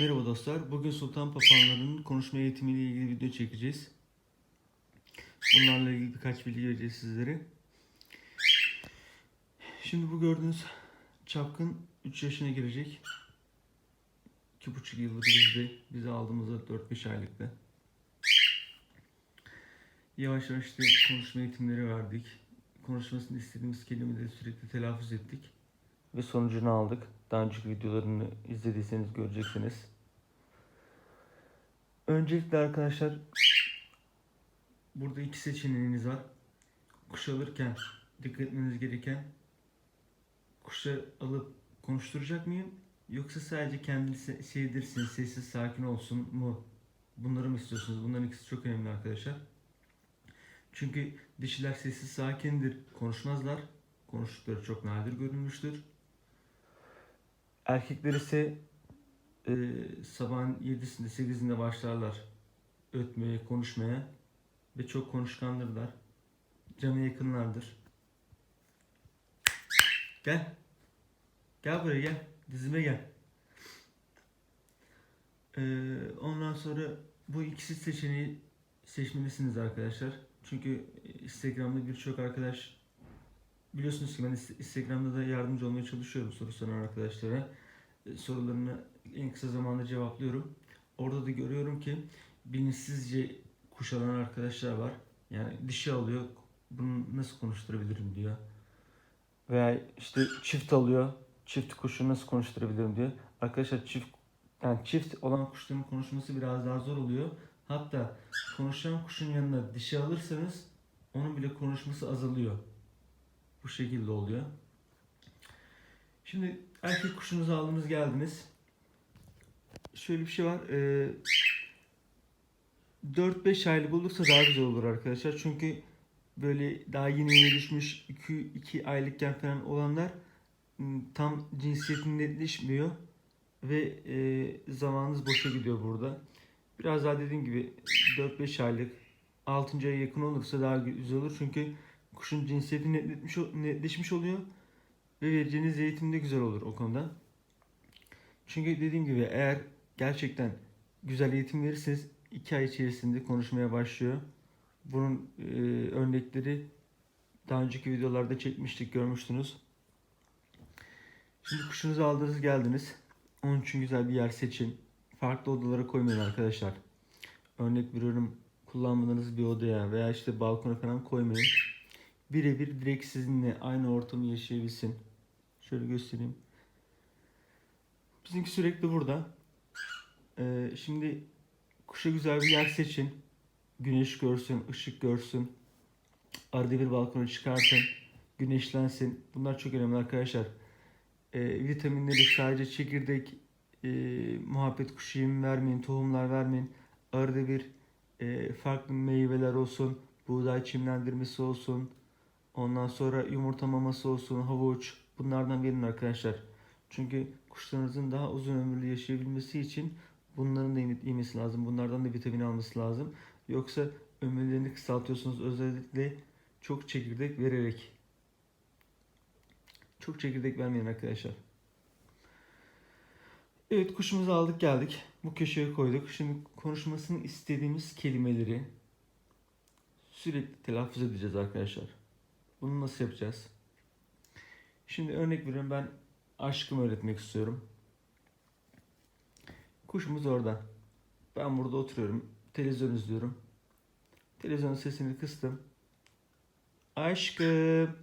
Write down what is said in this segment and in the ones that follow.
Merhaba dostlar. Bugün sultan papağanlarının konuşma eğitimiyle ilgili video çekeceğiz. Bunlarla ilgili birkaç bilgi vereceğiz sizlere. Şimdi bu gördüğünüz çapkın 3 yaşına girecek. 2,5 yıllık bizde. Bize aldığımızda 4-5 aylıktı. Yavaş yavaş işte konuşma eğitimleri verdik. Konuşmasını istediğimiz kelimeleri sürekli telaffuz ettik. Ve sonucunu aldık. Daha önceki videolarını izlediyseniz göreceksiniz. Öncelikle arkadaşlar burada iki seçeneğiniz var. Kuş alırken dikkat etmeniz gereken kuşu alıp konuşturacak mıyım? Yoksa sadece kendini se- sevdirsin, sessiz sakin olsun mu? Bunları mı istiyorsunuz? Bunların ikisi çok önemli arkadaşlar. Çünkü dişiler sessiz sakindir, konuşmazlar. Konuştukları çok nadir görülmüştür. Erkekler ise e, sabahın 7'sinde 8'inde başlarlar ötmeye, konuşmaya ve çok konuşkandırlar. Cana yakınlardır. Gel. Gel buraya gel. Dizime gel. E, ondan sonra bu ikisi seçeneği seçmelisiniz arkadaşlar. Çünkü Instagram'da birçok arkadaş biliyorsunuz ki ben Instagram'da da yardımcı olmaya çalışıyorum soru soran arkadaşlara. E, Sorularını en kısa zamanda cevaplıyorum. Orada da görüyorum ki bilinçsizce kuş alan arkadaşlar var. Yani dişi alıyor, bunu nasıl konuşturabilirim diyor. Veya işte çift alıyor, çift kuşu nasıl konuşturabilirim diyor. Arkadaşlar çift yani çift olan kuşların konuşması biraz daha zor oluyor. Hatta konuşan kuşun yanına dişi alırsanız onun bile konuşması azalıyor. Bu şekilde oluyor. Şimdi erkek kuşunuzu aldınız geldiniz. Şöyle bir şey var. Ee, 4-5 aylık olursa daha güzel olur arkadaşlar. Çünkü böyle daha yeni yeni düşmüş 2, 2 aylıkken falan olanlar tam cinsiyeti netleşmiyor. Ve e, zamanınız boşa gidiyor burada. Biraz daha dediğim gibi 4-5 aylık 6. aya yakın olursa daha güzel olur. Çünkü kuşun cinsiyeti netleşmiş, netleşmiş oluyor. Ve vereceğiniz eğitim de güzel olur o konuda. Çünkü dediğim gibi eğer gerçekten güzel eğitim verirseniz 2 ay içerisinde konuşmaya başlıyor. Bunun e, örnekleri daha önceki videolarda çekmiştik görmüştünüz. Şimdi kuşunuzu aldınız geldiniz. Onun için güzel bir yer seçin. Farklı odalara koymayın arkadaşlar. Örnek veriyorum kullanmadığınız bir odaya veya işte balkona falan koymayın. Birebir direkt sizinle aynı ortamı yaşayabilsin. Şöyle göstereyim. Bizimki sürekli burada. Ee, şimdi kuşa güzel bir yer seçin. Güneş görsün, ışık görsün. Arada bir balkona çıkartın. Güneşlensin. Bunlar çok önemli arkadaşlar. Ee, vitaminleri sadece çekirdek, e, muhabbet kuşu yemi vermeyin, tohumlar vermeyin. Arada bir e, farklı meyveler olsun, buğday çimlendirmesi olsun. Ondan sonra yumurta maması olsun, havuç. Bunlardan verin arkadaşlar. Çünkü kuşlarınızın daha uzun ömürlü yaşayabilmesi için bunların da yemesi lazım. Bunlardan da vitamin alması lazım. Yoksa ömürlerini kısaltıyorsunuz özellikle çok çekirdek vererek. Çok çekirdek vermeyin arkadaşlar. Evet kuşumuzu aldık geldik. Bu köşeye koyduk. Şimdi konuşmasını istediğimiz kelimeleri sürekli telaffuz edeceğiz arkadaşlar. Bunu nasıl yapacağız? Şimdi örnek veriyorum ben aşkımı öğretmek istiyorum. Kuşumuz orada. Ben burada oturuyorum. Televizyon izliyorum. Televizyonun sesini kıstım. Aşkım.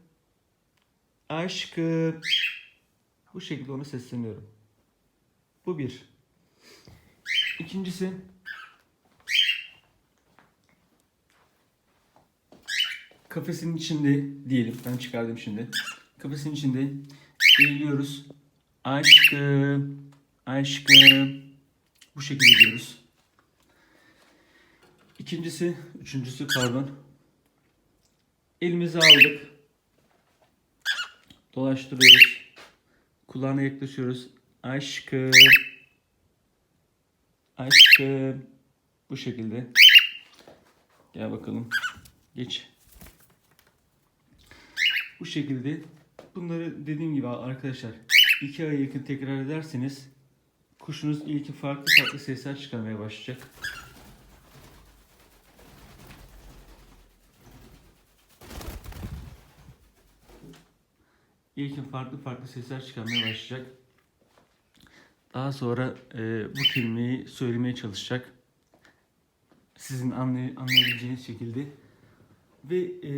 Aşkım. Bu şekilde ona sesleniyorum. Bu bir. İkincisi kafesin içinde diyelim. Ben çıkardım şimdi. Kafesin içinde eğiliyoruz. Aşkım. Aşkım. Bu şekilde diyoruz. İkincisi, üçüncüsü pardon. Elimizi aldık. Dolaştırıyoruz. Kulağına yaklaşıyoruz. Aşkım. Aşkım. Bu şekilde. Gel bakalım. Geç. Bu şekilde bunları dediğim gibi arkadaşlar iki ay yakın tekrar ederseniz kuşunuz ilk farklı farklı sesler çıkarmaya başlayacak. İlkin farklı farklı sesler çıkarmaya başlayacak. Daha sonra e, bu kelimeyi söylemeye çalışacak. Sizin anlay- anlayabileceğiniz şekilde. Ve e,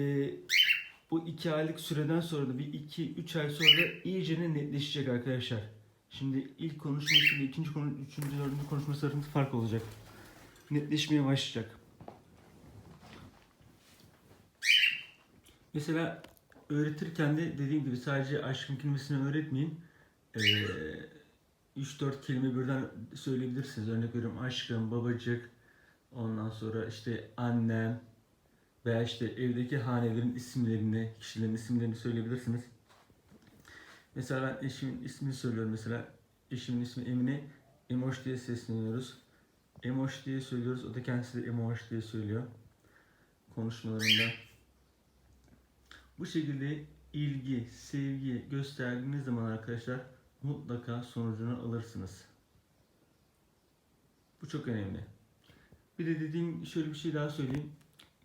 bu iki aylık süreden sonra da bir iki, üç ay sonra iyice netleşecek arkadaşlar. Şimdi ilk konuşmasıyla ikinci konu, üçüncü, dördüncü konuşması arasında fark olacak. Netleşmeye başlayacak. Mesela öğretirken de dediğim gibi sadece aşkın kelimesini öğretmeyin. Ee, 3-4 kelime birden söyleyebilirsiniz. Örnek veriyorum aşkım, babacık, ondan sonra işte annem veya işte evdeki hanelerin isimlerini, kişilerin isimlerini söyleyebilirsiniz. Mesela ben eşimin ismini söylüyorum mesela. Eşimin ismi Emine. Emoş diye sesleniyoruz. Emoş diye söylüyoruz. O da kendisi de Emoş diye söylüyor. Konuşmalarında. Bu şekilde ilgi, sevgi gösterdiğiniz zaman arkadaşlar mutlaka sonucunu alırsınız. Bu çok önemli. Bir de dediğim şöyle bir şey daha söyleyeyim.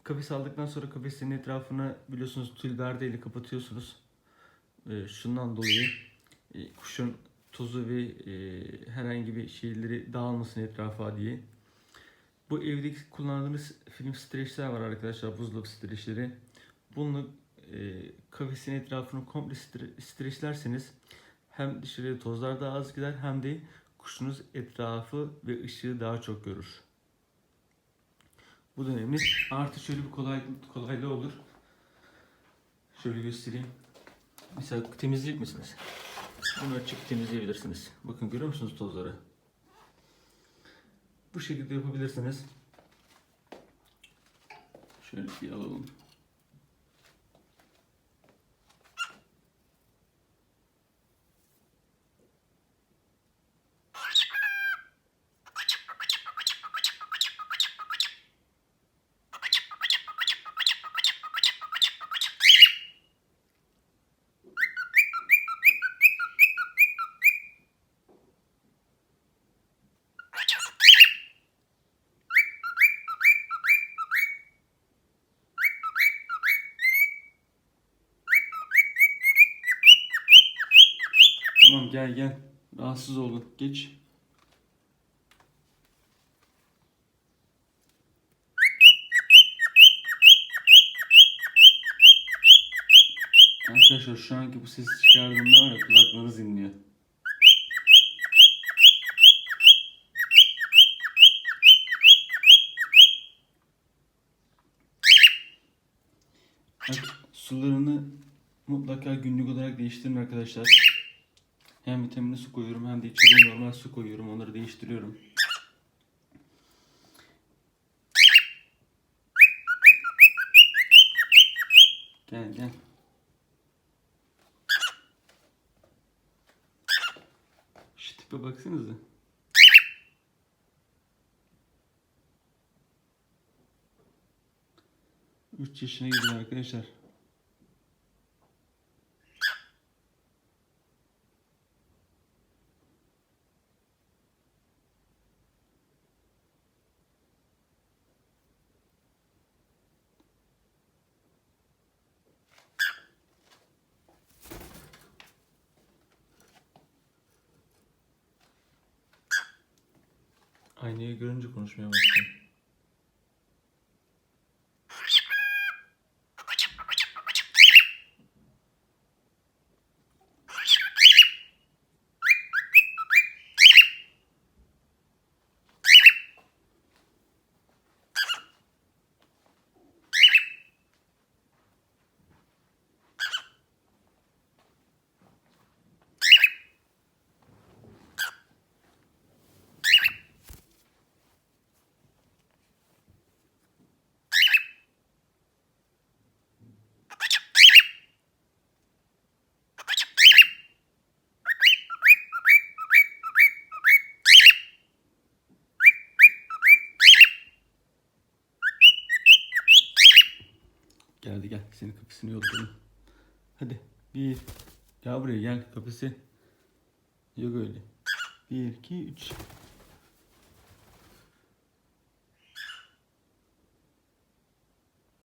Kafes aldıktan sonra kafeslerin etrafını biliyorsunuz tülberde ile kapatıyorsunuz. Ee, şundan dolayı e, kuşun tozu ve e, herhangi bir şeyleri dağılmasın etrafa diye. Bu evdeki kullandığınız film streçler var arkadaşlar, buzdolabı streçleri. Bunu e, kafesin etrafını komple stre- streçlerseniz hem dışarıya tozlar daha az gider hem de kuşunuz etrafı ve ışığı daha çok görür. Bu da önemli. Artı şöyle bir kolay, kolaylığı olur. Şöyle göstereyim. Mesela temizleyecek misiniz? Bunu açıp temizleyebilirsiniz. Bakın görüyor musunuz tozları? Bu şekilde yapabilirsiniz. Şöyle bir alalım. Tamam gel gel. Rahatsız oldun. Geç. Arkadaşlar şu anki bu sesi çıkardığımda var ya kulaklarınız inliyor. Sularını mutlaka günlük olarak değiştirin arkadaşlar. Hem vitaminli su koyuyorum hem de içeriye normal su koyuyorum. Onları değiştiriyorum. Gel gel. Şu tipe baksanıza. Üç yaşına girdi arkadaşlar. Aynayı görünce konuşmaya başladım. Geldi gel. Senin kapısını yollayalım. Hadi. Bir. Gel buraya gel kapısı. Yok öyle. 1, 2, 3.